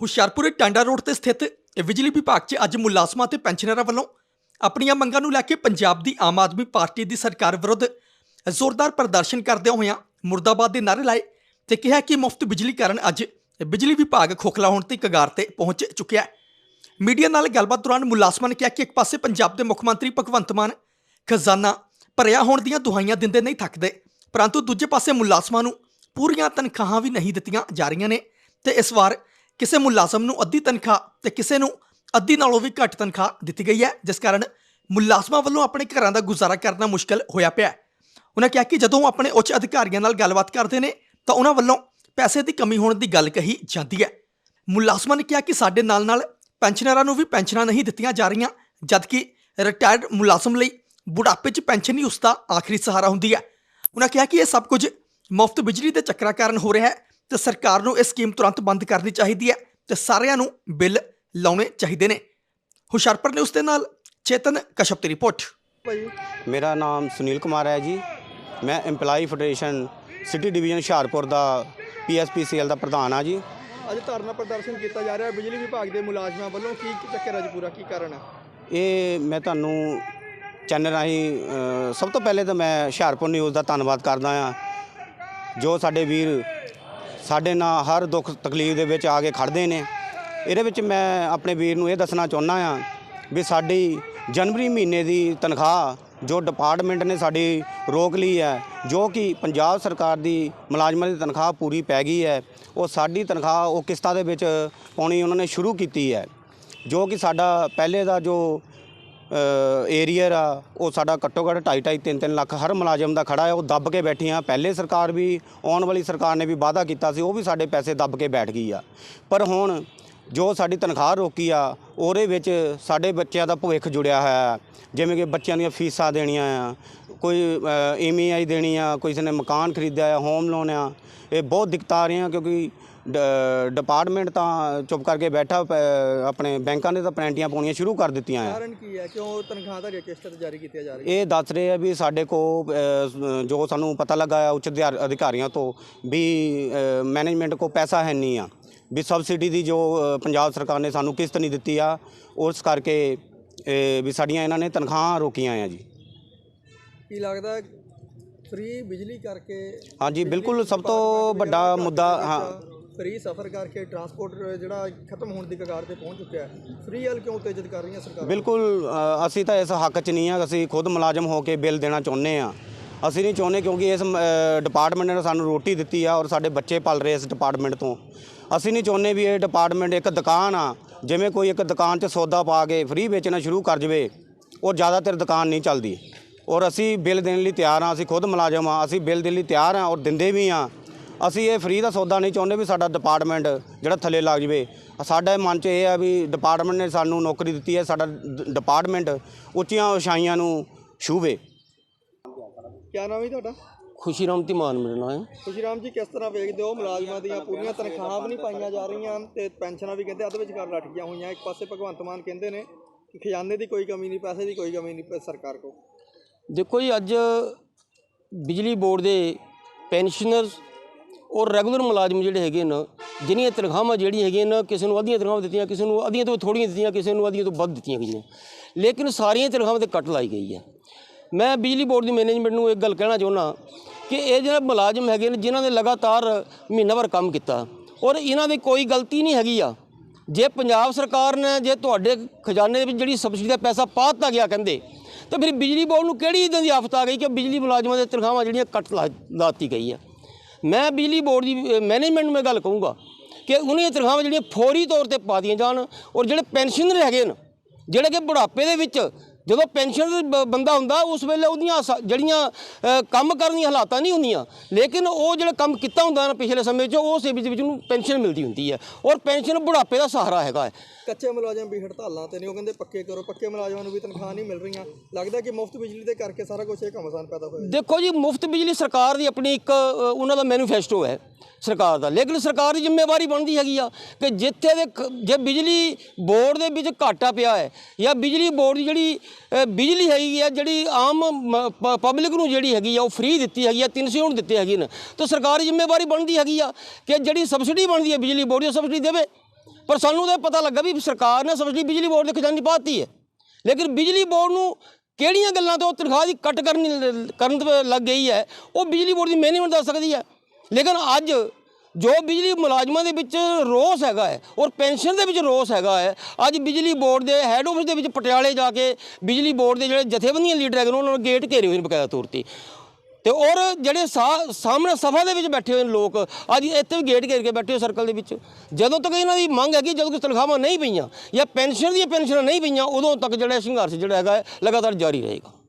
Hoshiarpur Tanda road ਤੇ ਸਥਿਤ ਬਿਜਲੀ ਵਿਭਾਗ 'ਚ ਅੱਜ ਮੁਲਾਜ਼ਮਾਂ ਤੇ ਪੈਨਸ਼ਨਰਾਂ ਵੱਲੋਂ ਆਪਣੀਆਂ ਮੰਗਾਂ ਨੂੰ ਲੈ ਕੇ ਪੰਜਾਬ ਦੀ ਆਮ ਆਦਮੀ ਪਾਰਟੀ ਦੀ ਸਰਕਾਰ ਵਿਰੁੱਧ ਜ਼ੋਰਦਾਰ ਪ੍ਰਦਰਸ਼ਨ ਕਰਦਿਆਂ ਹੋਇਆਂ ਮੁਰਦਾਬਾਦ ਦੇ ਨਾਅਰੇ ਲਾਏ ਤੇ ਕਿਹਾ ਕਿ ਮੁਫਤ ਬਿਜਲੀ ਕਾਰਨ ਅੱਜ ਬਿਜਲੀ ਵਿਭਾਗ ਖੋਖਲਾ ਹੋਣ 'ਤੇ ਕਗਾਰ ਤੇ ਪਹੁੰਚ ਚੁੱਕਿਆ ਹੈ। ਮੀਡੀਆ ਨਾਲ ਗੱਲਬਾਤ ਦੌਰਾਨ ਮੁਲਾਜ਼ਮਾਂ ਨੇ ਕਿਹਾ ਕਿ ਇੱਕ ਪਾਸੇ ਪੰਜਾਬ ਦੇ ਮੁੱਖ ਮੰਤਰੀ ਭਗਵੰਤ ਮਾਨ ਖਜ਼ਾਨਾ ਭਰਿਆ ਹੋਣ ਦੀਆਂ ਦੁਹਾਈਆਂ ਦਿੰਦੇ ਨਹੀਂ ਥੱਕਦੇ, ਪਰੰਤੂ ਦੂਜੇ ਪਾਸੇ ਮੁਲਾਜ਼ਮਾਂ ਨੂੰ ਪੂਰੀਆਂ ਤਨਖਾਹਾਂ ਵੀ ਨਹੀਂ ਦਿੱਤੀਆਂ ਜਾ ਰਹੀਆਂ ਨੇ ਤੇ ਇਸ ਵਾਰ ਕਿਸੇ ਮੁਲਾਜ਼ਮ ਨੂੰ ਅੱਧੀ ਤਨਖਾਹ ਤੇ ਕਿਸੇ ਨੂੰ ਅੱਧੀ ਨਾਲੋਂ ਵੀ ਘੱਟ ਤਨਖਾਹ ਦਿੱਤੀ ਗਈ ਹੈ, ਜਿਸ ਕਾਰਨ ਮੁਲਾਜ਼ਮਾਂ ਵੱਲੋਂ ਆਪਣੇ ਘਰਾਂ ਦਾ ਗੁਜ਼ਾਰਾ ਕਰਨਾ ਮੁਸ਼ਕਲ ਹੋਇਆ ਪਿਆ ਉਹਨਾਂ ਕਿਹਾ ਕਿ ਜਦੋਂ ਆਪਣੇ ਉੱਚ ਅਧਿਕਾਰੀਆਂ ਨਾਲ ਗੱਲਬਾਤ ਕਰਦੇ ਨੇ, ਤਾਂ ਉਹਨਾਂ ਵੱਲੋਂ ਪੈਸੇ ਦੀ ਕਮੀ ਹੋਣ ਦੀ ਗੱਲ ਕਹੀ ਜਾਂਦੀ ਹੈ। ਮੁਲਾਜ਼ਮਾਂ ਨੇ ਕਿਹਾ ਕਿ ਸਾਡੇ ਨਾਲ ਨਾਲ ਪੈਨਸ਼ਨਰਾਂ ਨੂੰ ਵੀ ਪੈਨਸ਼ਨਾਂ ਨਹੀਂ ਦਿੱਤੀਆਂ ਜਾ ਰਹੀਆਂ, ਜਦਕਿ ਰਿਟਾਇਰਡ ਮੁਲਾਜ਼ਮ ਲਈ ਬੁਢਾਪੇ 'ਚ ਪੈਨਸ਼ਨ ਹੀ ਉਸ ਦਾ ਆਖਰੀ ਸਹਾਰਾ ਹੁੰਦੀ ਹੈ। ਉਹਨਾਂ ਕਿਹਾ ਕਿ ਇਹ ਸਭ ਕੁਝ ਮੁਫਤ ਬਿਜਲੀ ਦੇ ਚੱਕਰਾਂ ਕਾਰਨ ਹੋ ਰਿਹਾ ਹੈ ਤੇ ਸਰਕਾਰ ਨੂੰ ਇਹ ਸਕੀਮ ਤੁਰੰਤ ਬੰਦ ਕਰਨੀ ਚਾਹੀਦੀ ਹੈ ਤੇ ਸਾਰਿਆਂ ਨੂੰ ਬਿੱਲ ਲਾਉਣੇ ਚਾਹੀਦੇ ਨੇ। ਹੁਸ਼ਿਆਰਪੁਰ ਨੇ ਉਸ ਦੇ ਨਾਲ ਚੇਤਨ ਕਸ਼ਪ ਦੀ ਰਿਪੋਰਟ। ਭਾਈ ਮੇਰਾ ਨਾਮ ਸੁਨੀਲ ਕੁਮਾਰ ਹੈ ਜੀ। ਮੈਂ EMPLOYE federation city division Hoshiarpur ਦਾ ਪੀਐਸਪੀਸੀਐਲ ਦਾ ਪ੍ਰਧਾਨ ਆ ਜੀ। ਅੱਜ ਧਰਨਾ ਪ੍ਰਦਰਸ਼ਨ ਕੀਤਾ ਜਾ ਰਿਹਾ ਹੈ। ਬਿਜਲੀ ਵਿਭਾਗ ਦੇ ਮੁਲਾਜ਼ਮਾਂ ਵੱਲੋਂ ਕੀ ਚੱਕਰ ਹੈ ਜੀ ਪੂਰਾ? ਕੀ ਕਾਰਨ ਹੈ? ਇਹ ਮੈਂ ਤੁਹਾਨੂੰ ਚੈਨਲ ਰਾਹੀਂ ਸਭ ਤੋਂ ਪਹਿਲੇ ਤਾਂ ਮੈਂ ਹੁਸ਼ਿਆਰਪੁਰ ਨਿਊਜ਼ ਦਾ ਧੰਨਵਾਦ ਕਰਦਾ ਆ ਜੋ ਸਾਡੇ ਵੀਰ ਸਾਡੇ ਨਾਲ ਹਰ ਦੁੱਖ ਤਕਲੀਫ ਦੇ ਵਿੱਚ ਆ ਕੇ ਖੜਦੇ ਨੇ। ਇਹਦੇ ਵਿੱਚ ਮੈਂ ਆਪਣੇ ਵੀਰ ਨੂੰ ਇਹ ਦੱਸਣਾ ਚਾਹੁੰਦਾ ਆ ਵੀ ਸਾਡੀ ਜਨਵਰੀ ਮਹੀਨੇ ਦੀ ਤਨਖਾਹ ਜੋ ਡਿਪਾਰਟਮੈਂਟ ਨੇ ਸਾਡੀ ਰੋਕ ਲਈ ਹੈ, ਜੋ ਕਿ ਪੰਜਾਬ ਸਰਕਾਰ ਦੀ ਮੁਲਾਜ਼ਮਾਂ ਦੀ ਤਨਖਾਹ ਪੂਰੀ ਪੈ ਗਈ ਹੈ, ਉਹ ਸਾਡੀ ਤਨਖਾਹ ਉਹ ਕਿਸ਼ਤਾਂ ਦੇ ਵਿੱਚ ਪਾਉਣੀ ਉਹਨਾਂ ਨੇ ਸ਼ੁਰੂ ਕੀਤੀ ਹੈ। ਜੋ ਕਿ ਸਾਡਾ ਪਹਿਲੇ ਦਾ ਜੋ ਏਰੀਅਰ ਆ, ਉਹ ਸਾਡਾ ਘੱਟੋ ਘੱਟ 2.5 2.5 3 ਲੱਖ ਹਰ ਮੁਲਾਜ਼ਮ ਦਾ ਖੜਾ ਹੈ, ਉਹ ਦੱਬ ਕੇ ਬੈਠੀਆਂ ਪਹਿਲੇ ਸਰਕਾਰ ਵੀ, ਆਉਣ ਵਾਲੀ ਸਰਕਾਰ ਨੇ ਵੀ ਵਾਅਦਾ ਕੀਤਾ ਸੀ, ਉਹ ਵੀ ਸਾਡੇ ਪੈਸੇ ਦੱਬ ਕੇ ਬੈਠ ਗਈ ਆ। ਪਰ ਹੁਣ ਜੋ ਸਾਡੀ ਤਨਖਾਹ ਰੋਕੀ ਆ, ਉਹਦੇ ਵਿੱਚ ਸਾਡੇ ਬੱਚਿਆਂ ਦਾ ਭਵਿੱਖ ਜੁੜਿਆ ਹੋਇਆ ਜਿਵੇਂ ਕਿ ਬੱਚਿਆਂ ਦੀਆਂ ਫੀਸਾਂ ਦੇਣੀਆਂ ਆ, ਕੋਈ ਈਐਮਆਈ ਦੇਣੀ ਆ ਕਿਸੇ ਨੇ ਮਕਾਨ ਖਰੀਦਿਆ ਆ ਹੋਮ ਲੋਨ ਆ, ਇਹ ਬਹੁਤ ਦਿੱਕਤਾਂ ਆ ਰਹੀਆਂ ਕਿਉਂਕਿ ਡਿਪਾਰਟਮੈਂਟ ਤਾਂ ਚੁੱਪ ਕਰਕੇ ਬੈਠਾ ਆਪਣੇ ਬੈਂਕਾਂ ਨੇ ਤਾਂ ਪੈਨਲਟੀਆਂ ਪਾਉਣੀਆਂ ਸ਼ੁਰੂ ਕਰ ਦਿੱਤੀਆਂ ਆ। ਕਾਰਨ ਕੀ ਹੈ? ਕਿਉਂ ਤਨਖਾਹ ਦਾ ਤੇ ਜਾਰੀ ਕੀਤੀਆਂ ਜਾ ਰਹੀਆਂ? ਇਹ ਦੱਸ ਰਹੇ ਆ ਵੀ ਸਾਡੇ ਕੋ ਜੋ ਸਾਨੂੰ ਪਤਾ ਲੱਗਾ ਆ ਉੱਚ ਅਧਿਕਾਰ- ਅਧਿਕਾਰੀਆਂ ਤੋਂ ਵੀ ਮੈਨੇਜਮੈਂਟ ਕੋ ਪੈਸਾ ਹੈ ਨਹੀਂ ਆ। ਵੀ ਸਬਸਿਡੀ ਦੀ ਜੋ ਪੰਜਾਬ ਸਰਕਾਰ ਨੇ ਸਾਨੂੰ ਕਿਸ਼ਤ ਨਹੀਂ ਦਿੱਤੀ ਆ ਉਸ ਕਰਕੇ ਵੀ ਸਾਡੀਆਂ ਇਹਨਾਂ ਨੇ ਤਨਖਾਹਾਂ ਰੋਕੀਆਂ ਆ ਜੀ। ਕੀ ਲੱਗਦਾ ਫ੍ਰੀ ਬਿਜਲੀ ਕਰਕੇ ਹਾਂਜੀ ਬਿਲਕੁਲ ਸਭ ਤੋਂ ਵੱਡਾ ਮੁੱਦਾ ਹਾਂ। ਫ੍ਰੀ ਸਫ਼ਰ ਕਰਕੇ ਟਰਾਂਸਪੋਰਟ ਜਿਹੜਾ ਖਤਮ ਹੋਣ ਦੀ ਕਗਾਰ ਤੇ ਪਹੁੰਚ ਚੁੱਕਿਆ ਹੈ। ਫ੍ਰੀ ਹਲ ਕਿਉਂ ਉਤੇਜਿਤ ਕਰ ਰਹੀਆਂ ਸਰਕਾਰਾਂ? ਬਿਲਕੁਲ ਅ, ਅਸੀਂ ਤਾਂ ਇਸ ਹੱਕ 'ਚ ਨਹੀਂ ਆ ਅਸੀਂ ਖੁਦ ਮੁਲਾਜ਼ਮ ਹੋ ਕੇ ਬਿੱਲ ਦੇਣਾ ਚਾਹੁੰਦੇ ਆ ਅਸੀਂ ਨਹੀਂ ਚਾਹੁੰਦੇ ਕਿਉਂਕਿ ਇਸ ਡਿਪਾਰਟਮੈਂਟ ਨੇ ਸਾਨੂੰ ਰੋਟੀ ਦਿੱਤੀ ਆ ਔਰ ਸਾਡੇ ਬੱਚੇ ਪਲ ਰਹੇ ਇਸ ਡਿਪਾਰਟਮੈਂਟ ਤੋਂ। ਅਸੀਂ ਨਹੀਂ ਚਾਹੁੰਦੇ ਵੀ ਇਹ ਡਿਪਾਰਟਮੈਂਟ ਇੱਕ ਦੁਕਾਨ ਆ। ਜਿਵੇਂ ਕੋਈ ਇੱਕ ਦੁਕਾਨ 'ਚ ਸੌਦਾ ਪਾ ਕੇ ਫ੍ਰੀ ਵੇਚਣਾ ਸ਼ੁਰੂ ਕਰ ਜਵੇ ਔਰ ਜ਼ਿਆਦਾਤਰ ਦੁਕਾਨ ਨਹੀਂ ਚੱਲਦੀ। ਔਰ ਅਸੀਂ ਬਿੱਲ ਦੇਣ ਲਈ ਤਿਆਰ ਆ ਅਸੀਂ ਖੁਦ ਮੁਲਾਜ਼ਮ ਆ ਅਸੀਂ ਬਿੱਲ ਦੇਣ ਲਈ ਤਿਆਰ ਆ ਔਰ ਦਿੰਦੇ ਵੀ ਆ ਅਸੀਂ ਇਹ ਫ੍ਰੀ ਦਾ ਸੌਦਾ ਨਹੀਂ ਚਾਹੁੰਦੇ ਵੀ ਸਾਡਾ ਡਿਪਾਰਟਮੈਂਟ ਜਿਹੜਾ ਥੱਲੇ ਲੱਗ ਜਵੇ। ਸਾਡਾ ਮਨ 'ਚ ਇਹ ਆ ਵੀ ਡਿਪਾਰਟਮੈਂਟ ਨੇ ਸਾਨੂੰ ਨੌਕਰੀ ਦਿੱਤੀ ਹੈ ਸਾਡਾ ਡਿਪਾਰਟਮੈਂਟ ਉੱਚੀਆਂ ਉਚਾਈਆਂ ਨੂੰ ਛੂਵੇ। ਕੀ ਨਾਮ ਹੈ ਤੁਹਾਡਾ? ਖੁਸ਼ੀ ਰਾਮ ਧੀਮਾਨ ਮੇਰਾ ਨਾਮ ਹੈ। ਖੁਸ਼ੀ ਰਾਮ ਜੀ ਕਿਸ ਤਰ੍ਹਾਂ ਵੇਖਦੇ ਹੋ? ਮੁਲਾਜ਼ਮਾਂ ਦੀਆਂ ਪੂਰੀਆਂ ਤਨਖਾਹਾਂ ਵੀ ਨਹੀਂ ਪਾਈਆਂ ਜਾ ਰਹੀਆਂ ਤੇ ਪੈਨਸ਼ਨਾਂ ਵੀ ਕਹਿੰਦੇ ਅੱਧ ਵਿਚਕਾਰ ਲਟਕੀਆਂ ਹੋਈਆਂ। ਇੱਕ ਪਾਸੇ ਭਗਵੰਤ ਮਾਨ ਕਹਿੰਦੇ ਨੇ ਕਿ ਖਜ਼ਾਨੇ ਦੀ ਕੋਈ ਕਮੀ ਨਹੀਂ ਪੈਸੇ ਦੀ ਕੋਈ ਕਮੀ ਨਹੀਂ ਪ- ਸਰਕਾਰ ਕੋ। ਦੇਖੋ ਜੀ ਅੱਜ ਬਿਜਲੀ ਬੋਰਡ ਦੇ ਪੈਨਸ਼ਨਰਸ ਔਰ ਰੈਗੂਲਰ ਮੁਲਾਜ਼ਮ ਜਿਹੜੇ ਹੈਗੇ ਨੇ ਜਿਨ੍ਹਾਂ ਤਨਖਾਹਾਂ ਜਿਹੜੀਆਂ ਹੈਗੀਆਂ ਨੇ, ਕਿਸੇ ਨੂੰ ਅੱਧੀਆਂ ਤਨਖਾਹਾਂ ਦਿੱਤੀਆਂ, ਕਿਸੇ ਨੂੰ ਅੱਧੀਆਂ ਤੋਂ ਥੋੜ੍ਹੀਆਂ ਦਿੱਤੀਆਂ, ਕਿਸੇ ਨੂੰ ਅੱਧੀਆਂ ਤੋਂ ਵੱਧ ਦਿੱਤੀਆਂ ਗਈਆਂ ਲੇਕਿਨ ਸਾਰੀਆਂ ਤਨਖਾਹਾਂ ਤੇ ਕੱਟ ਲਾਈ ਗਈ ਹੈ ਮੈਂ ਬਿਜਲੀ ਬੋਰਡ ਦੀ ਮੈਨੇਜਮੈਂਟ ਨੂੰ ਇੱਕ ਗੱਲ ਕਹਿਣਾ ਚਾਹੁੰਦਾ ਕਿ ਇਹ ਜਿਹੜੇ ਮੁਲਾਜ਼ਮ ਹੈਗੇ ਨੇ, ਜਿਨ੍ਹਾਂ ਨੇ ਲਗਾਤਾਰ ਮਹੀਨਾ ਭਰ ਕੰਮ ਕੀਤਾ, ਔਰ ਇਹਨਾਂ ਦੀ ਕੋਈ ਗਲਤੀ ਨਹੀਂ ਹੈਗੀ ਆ। ਜੇ ਪੰਜਾਬ ਸਰਕਾਰ ਨੇ, ਜੇ ਤੁਹਾਡੇ ਖਜ਼ਾਨੇ ਦੇ ਵਿੱਚ ਜਿਹੜੀ ਸਬਸਿਡੀ ਦਾ ਪੈਸਾ ਪਾ ਦਿੱਤਾ ਗਿਆ ਕਹਿੰਦੇ, ਤਾਂ ਫਿਰ ਬਿਜਲੀ ਬੋਰਡ ਨੂੰ ਕਿਹੜੀ ਇਦਾਂ ਦੀ ਆਫਤ ਆ ਗਈ ਕਿ ਬਿਜਲੀ ਮੁਲਾਜ਼ਮਾਂ ਦੇ ਤਨਖਾਹਾਂ ਜਿਹੜੀਆਂ ਕੱਟ ਲਾ, ਲਾਤੀ ਗਈ ਆ? ਮੈਂ ਬਿਜਲੀ ਬੋਰਡ ਦੀ ਮੈਨੇਜਮੈਂਟ ਨੂੰ ਮੈਂ ਗੱਲ ਕਹੂੰਗਾ ਕਿ ਉਹਨਾਂ ਦੀਆਂ ਤਨਖਾਹਾਂ ਜਿਹੜੀਆਂ ਫੌਰੀ ਤੌਰ ਤੇ ਪਾ ਦੀਆਂ ਜਾਣ ਔਰ ਜਿਹੜੇ ਪੈਨਸ਼ਨਰ ਹੈਗੇ ਨੇ ਜਿਹੜੇ ਕਿ ਬੁਢਾਪੇ ਦੇ ਵਿੱਚ ਜਦੋਂ ਪੈਨਸ਼ਨ ਬੰਦਾ ਹੁੰਦਾ ਉਸ ਵੇਲੇ ਉਹਦੀਆਂ ਜਿਹੜੀਆਂ ਕੰਮ ਕਰਨ ਦੀਆਂ ਹਾਲਾਤਾਂ ਨਹੀਂ ਹੁੰਦੀਆਂ। ਲੇਕਿਨ ਉਹ ਜਿਹੜਾ ਕੰਮ ਕੀਤਾ ਹੁੰਦਾ ਨਾ ਪਿਛਲੇ ਸਮੇਂ 'ਚ ਉਸ ਦੇ ਵਿੱਚ ਉਹਨੂੰ ਪੈਨਸ਼ਨ ਮਿਲਦੀ ਹੁੰਦੀ ਹੈ। ਔਰ ਪੈਨਸ਼ਨ ਬੁਢਾਪੇ ਦਾ ਸਹਾਰਾ ਹੈਗਾ ਹੈ। ਕੱਚੇ ਮੁਲਾਜ਼ਮ ਵੀ ਹੜਤਾਲਾਂ ਤੇ ਨੇ ਉਹ ਕਹਿੰਦੇ ਪੱਕੇ ਕਰੋ ਪੱਕੇ ਮੁਲਾਜ਼ਮਾਂ ਨੂੰ ਵੀ ਤਨਖਾਹ ਨਹੀਂ ਮਿਲ ਰਹੀਆਂ। ਲੱਗਦਾ ਕਿ ਮੁਫਤ ਬਿਜਲੀ ਦੇ ਕਰਕੇ ਸਾਰਾ ਕੁਝ ਇਹ ਘਮਸਾਨ ਪੈਦਾ ਹੋਇਆ। ਦੇਖੋ ਜੀ ਮੁਫਤ ਬਿਜਲੀ ਸਰਕਾਰ ਦੀ ਆਪਣੀ ਇੱਕ ਉਹਨਾਂ ਦਾ ਮੈਨੀਫੈਸਟੋ ਹੈ ਸਰਕਾਰ ਦਾ। ਲੇਕਿਨ ਸਰਕਾਰ ਦੀ ਜ਼ਿੰਮੇਵਾਰੀ ਬਣਦੀ ਹੈਗੀ ਆ ਕਿ ਜਿੱਥੇ ਦੇ ਜੇ ਬਿਜਲੀ ਬੋਰਡ ਦੇ ਵਿੱਚ ਘਾਟਾ ਪਿਆ ਹੈ ਜਾਂ ਬਿਜਲੀ ਬੋਰਡ ਦੀ ਜਿਹੜੀ ਬਿਜਲੀ ਹੈਗੀ ਆ ਜਿਹੜੀ ਆਮ ਪਬਲਿਕ ਨੂੰ ਜਿਹੜੀ ਹੈਗੀ ਆ, ਉਹ ਫ੍ਰੀ ਦਿੱਤੀ ਹੈਗੀ ਆ 300 ਹੁਣ ਦਿੱਤੇ ਹੈਗੇ ਨੇ। ਤਾਂ ਸਰਕਾਰ ਜ਼ਿੰਮੇਵਾਰੀ ਬਣਦੀ ਹੈਗੀ ਆ ਕਿ ਜਿਹੜੀ ਸਬਸਿਡੀ ਬਣਦੀ ਹੈ, ਬਿਜਲੀ ਬੋਰਡ ਦੀ ਸਬਸਿਡੀ ਦੇਵੇ। ਪਰ ਸਾਨੂੰ ਤਾਂ ਪਤਾ ਲੱਗਾ ਵੀ ਸਰਕਾਰ ਨੇ ਸਬਸਿਡੀ ਬਿਜਲੀ ਬੋਰਡ ਦੇ ਖਜ਼ਾਨੇ ਪਾਤੀ ਹੈ। ਲੇਕਿਨ ਬਿਜਲੀ ਬੋਰਡ ਨੂੰ ਕਿਹੜੀਆਂ ਗੱਲਾਂ ਤੋਂ ਤਨਖਾਹ ਦੀ ਕੱਟ ਕਰਨ ਕਰਨ ਲੱਗ ਗਈ ਹੈ, ਉਹ ਬਿਜਲੀ ਬੋਰਡ ਦੀ ਮੈਨੇਜਮੈਂਟ ਦੱਸ ਸਕਦੀ ਹੈ। ਲੇਕਿਨ ਅੱਜ ਜੋ ਬਿਜਲੀ ਮੁਲਾਜ਼ਮਾਂ ਦੇ ਵਿੱਚ ਰੋਸ ਹੈਗਾ ਹੈ ਔਰ ਪੈਨਸ਼ਨ ਦੇ ਵਿੱਚ ਰੋਸ ਹੈਗਾ ਹੈ, ਅੱਜ ਬਿਜਲੀ ਬੋਰਡ ਦੇ ਹੈੱਡ ਆਫਿਸ ਦੇ ਵਿੱਚ ਪਟਿਆਲੇ ਜਾ ਕੇ ਬਿਜਲੀ ਬੋਰਡ ਦੇ ਜਿਹੜੇ ਜਥੇਬੰਦੀਆਂ ਲੀਡਰ ਹੈਗੇ ਨੇ, ਉਹਨਾਂ ਨੂੰ ਗੇਟ ਘੇਰੇ ਹੋਏ ਨੇ ਬਕਾਇਦਾ ਤੌਰ ਤੇ। ਤੇ ਔਰ ਜਿਹੜੇ ਸਾ- ਸਾਹਮਣੇ ਸਫ਼ਾ ਦੇ ਵਿੱਚ ਬੈਠੇ ਹੋਏ ਨੇ ਲੋਕ, ਅੱਜ ਇੱਥੇ ਵੀ ਗੇਟ ਘੇਰ ਕੇ ਬੈਠੇ ਹੋ ਸਰਕਲ ਦੇ ਵਿੱਚ। ਜਦੋਂ ਤੱਕ ਇਹਨਾਂ ਦੀ ਮੰਗ ਹੈਗੀ, ਜਦੋਂ ਤੱਕ ਤਨਖਾਹਾਂ ਨਹੀਂ ਪਈਆਂ ਜਾਂ ਪੈਨਸ਼ਨ ਦੀਆਂ ਪੈਨਸ਼ਨਾਂ ਨਹੀਂ ਪਈਆਂ, ਉਦੋਂ ਤੱਕ ਜਿਹੜਾ ਸੰਘਰਸ਼ ਜਿਹੜਾ ਹੈਗਾ ਲਗਾਤਾਰ ਜਾਰੀ ਰਹੇਗਾ।